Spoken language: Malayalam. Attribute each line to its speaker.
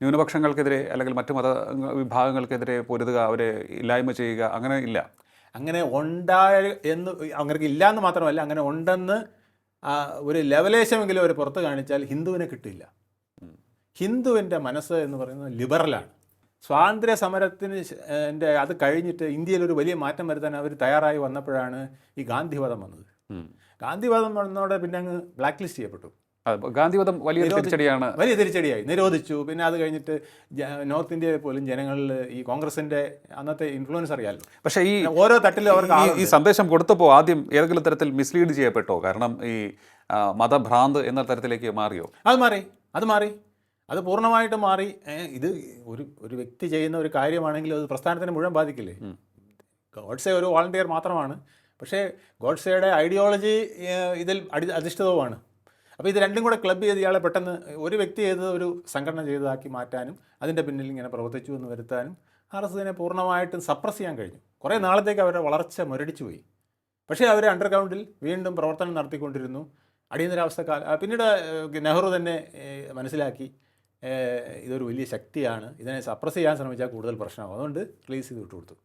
Speaker 1: ന്യൂനപക്ഷങ്ങൾക്കെതിരെ അല്ലെങ്കിൽ മറ്റു മത വിഭാഗങ്ങൾക്കെതിരെ പൊരുതുക അവരെ ഇല്ലായ്മ ചെയ്യുക അങ്ങനെ ഇല്ല.
Speaker 2: അങ്ങനെ ഉണ്ടായ എന്ന് അങ്ങനെ ഇല്ല എന്ന് മാത്രമല്ല അങ്ങനെ ഉണ്ടെന്ന് ഒരു ലെവലേശമെങ്കിലും അവർ പുറത്ത് കാണിച്ചാൽ ഹിന്ദുവിനെ കിട്ടില്ല. ഹിന്ദുവിന്റെ മനസ്സ് എന്ന് പറയുന്നത് ലിബറലാണ്. സ്വാതന്ത്ര്യ സമരത്തിന് എന്റെ അത് കഴിഞ്ഞിട്ട് ഇന്ത്യയിൽ ഒരു വലിയ മാറ്റം വരുത്താൻ അവർ തയ്യാറായി വന്നപ്പോഴാണ് ഈ ഗാന്ധിവാദം വന്നത്. ഗാന്ധിവാദം വന്നതോടെ പിന്നെ അങ്ങ് ബ്ലാക്ക് ലിസ്റ്റ് ചെയ്യപ്പെട്ടു.
Speaker 1: ഗാന്ധിവധം
Speaker 2: വലിയ
Speaker 1: തിരിച്ചടിയാണ്.
Speaker 2: വലിയ തിരിച്ചടിയായി. നിരോധിച്ചു. പിന്നെ അത് കഴിഞ്ഞിട്ട് നോർത്ത് ഇന്ത്യയിൽ പോലും ജനങ്ങളിൽ ഈ കോൺഗ്രസിന്റെ അന്നത്തെ ഇൻഫ്ലുവൻസ് അറിയാമല്ലോ
Speaker 1: പക്ഷേ ഈ
Speaker 2: ഓരോ തട്ടിലും അവർക്ക്
Speaker 1: ഈ സന്ദേശം കൊടുത്തപ്പോൾ ആദ്യം ഏതെങ്കിലും തരത്തിൽ മിസ്ലീഡ് ചെയ്യപ്പെട്ടോ? കാരണം ഈ മതഭ്രാന്ത് എന്ന തരത്തിലേക്ക് മാറിയോ?
Speaker 2: അത് മാറി. അത് മാറി. അത് പൂർണമായിട്ട് മാറി. ഇത് ഒരു ഒരു വ്യക്തി ചെയ്യുന്ന ഒരു കാര്യമാണെങ്കിൽ അത് പ്രസ്ഥാനത്തിന് മുഴുവൻ ബാധിക്കില്ലേ? ഗോഡ്സെ ഒരു വോളണ്ടിയർ മാത്രമാണ്. പക്ഷേ ഗോഡ്സെയുടെ ഐഡിയോളജി ഇതിൽ അടി അധിഷ്ഠിതവുമാണ്. അപ്പോൾ ഇത് രണ്ടും കൂടെ ക്ലബ്ബ് ചെയ്ത് ഇയാളെ പെട്ടെന്ന് ഒരു വ്യക്തി ചെയ്തത് ഒരു സംഘടന ചെയ്തതാക്കി മാറ്റാനും അതിന്റെ പിന്നിൽ ഇങ്ങനെ പ്രവർത്തിച്ചു എന്ന് വരുത്താനും ആർ എസ് എസിനെ പൂർണമായിട്ടും സപ്രസ് ചെയ്യാൻ കഴിഞ്ഞു. കുറേ നാളത്തേക്ക് അവരുടെ വളർച്ച മുരടിച്ചു പോയി. പക്ഷേ അവർ അണ്ടർഗ്രൗണ്ടിൽ വീണ്ടും പ്രവർത്തനം നടത്തിക്കൊണ്ടിരുന്നു. അടിയന്തരാവസ്ഥ കാല പിന്നീട് നെഹ്റു തന്നെ മനസ്സിലാക്കി ഇതൊരു വലിയ ശക്തിയാണ്. ഇതിനെ സപ്രസ് ചെയ്യാൻ ശ്രമിച്ചാൽ കൂടുതൽ പ്രശ്നമാകും അതുകൊണ്ട് റിലീസ് ചെയ്ത് വിട്ടുകൊടുത്തു.